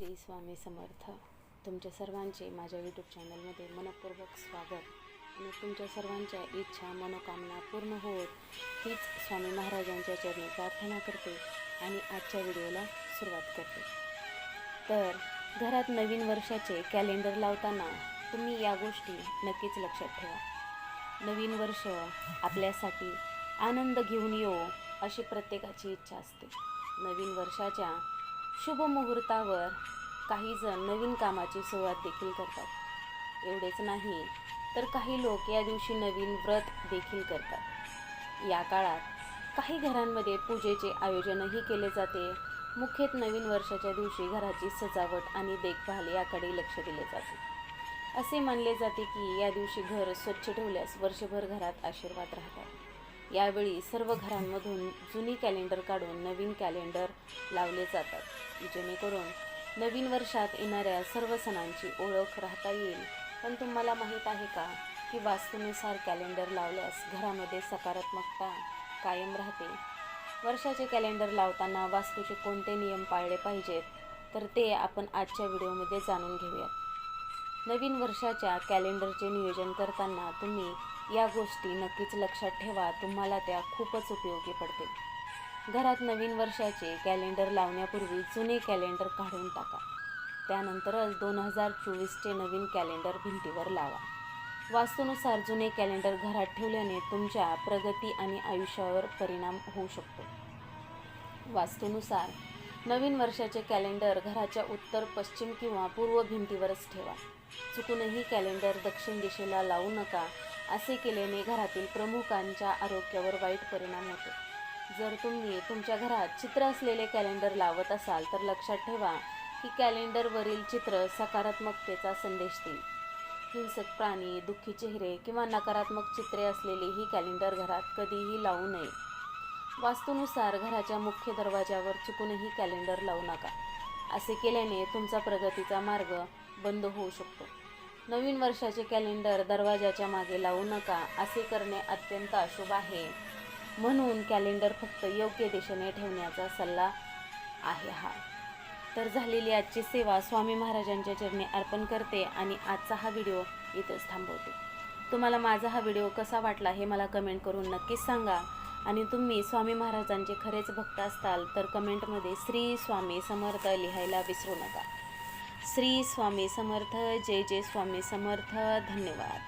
श्री स्वामी समर्थ. तुमच्या सर्वांचे माझ्या यूट्यूब चॅनलमध्ये मनपूर्वक स्वागत. आणि तुमच्या सर्वांच्या इच्छा मनोकामना पूर्ण होत हीच स्वामी महाराजांच्या चरणी प्रार्थना करते आणि आजच्या व्हिडिओला सुरुवात करते. तर घरात नवीन वर्षाचे कॅलेंडर लावताना तुम्ही या गोष्टी नक्कीच लक्षात ठेवा. नवीन वर्ष आपल्यासाठी आनंद घेऊन येऊ अशी प्रत्येकाची इच्छा असते. नवीन वर्षाच्या शुभ मुहूर्तावर काही जण नवीन कामाची सुरुवात देखील करतात. एवढेच नाही तर काही लोक या दिवशी नवीन व्रत देखील करतात. या काळात काही घरांमध्ये पूजेचे आयोजनही केले जाते. मुख्यत नवीन वर्षाच्या दिवशी घराची सजावट आणि देखभाल याकडे लक्ष दिले जाते. असे मानले जाते की या दिवशी घर स्वच्छ ठेवल्यास वर्षभर घरात आशीर्वाद राहतात. यावेळी सर्व घरांमधून जुनी कॅलेंडर काढून नवीन कॅलेंडर लावले जातात. जेणेकरून नवीन वर्षात येणाऱ्या सर्व सणांची ओळख राहता येईल. पण तुम्हाला माहीत आहे का की वास्तूनुसार कॅलेंडर लावल्यास घरामध्ये सकारात्मकता कायम राहते? वर्षाचे कॅलेंडर लावताना वास्तूचे कोणते नियम पाळले पाहिजेत? तर ते आपण आजच्या व्हिडिओमध्ये जाणून घेऊयात. नवीन वर्षाच्या कॅलेंडरचे नियोजन करताना तुम्ही या गोष्टी नक्कीच लक्षात ठेवा. तुम्हाला त्या खूपच उपयोगी पडतील. घरात नवीन वर्षाचे कॅलेंडर लावण्यापूर्वी जुने कॅलेंडर काढून टाका. त्यानंतरच दोन हजार चोवीसचे नवीन कॅलेंडर भिंतीवर लावा. वास्तूनुसार जुने कॅलेंडर घरात ठेवल्याने तुमच्या प्रगती आणि आयुष्यावर परिणाम होऊ शकतो. वास्तूनुसार नवीन वर्षाचे कॅलेंडर घराच्या उत्तर पश्चिम किंवा पूर्व भिंतीवरच ठेवा. चुकूनही कॅलेंडर दक्षिण दिशेला लावू नका असे केल्याने घरातील प्रमुखांच्या आरोग्यावर वाईट परिणाम होतो. जर तुम्ही तुमच्या घरात चित्र असलेले कॅलेंडर लावत असाल तर लक्षात ठेवा की कॅलेंडरवरील चित्र सकारात्मकतेचा संदेश देईल. हिंसक प्राणी दुःखी चेहरे किंवा नकारात्मक चित्रे असलेले ही कॅलेंडर घरात कधीही लावू नये. वास्तूनुसार घराच्या मुख्य दरवाजावर चुकूनही कॅलेंडर लावू नका. असे केल्याने तुमचा प्रगतीचा मार्ग बंद होऊ शकतो. नवीन वर्षाचे कॅलेंडर दरवाजाच्या मागे लावू नका. असे करणे अत्यंत अशुभ आहे. म्हणून कॅलेंडर फक्त योग्य दिशेने ठेवण्याचा सल्ला आहे हा. तर झालेली आजची सेवा स्वामी महाराजांच्या चरणी अर्पण करते आणि आजचा हा व्हिडिओ इथंच थांबवते. तुम्हाला माझा हा व्हिडिओ कसा वाटला हे मला कमेंट करून नक्कीच सांगा. आणि तुम्ही स्वामी महाराजांचे खरेच भक्त असताल तर कमेंटमध्ये श्री स्वामी समर्थ लिहायला विसरू नका. श्री स्वामी समर्थ जय जय स्वामी समर्थ धन्यवाद.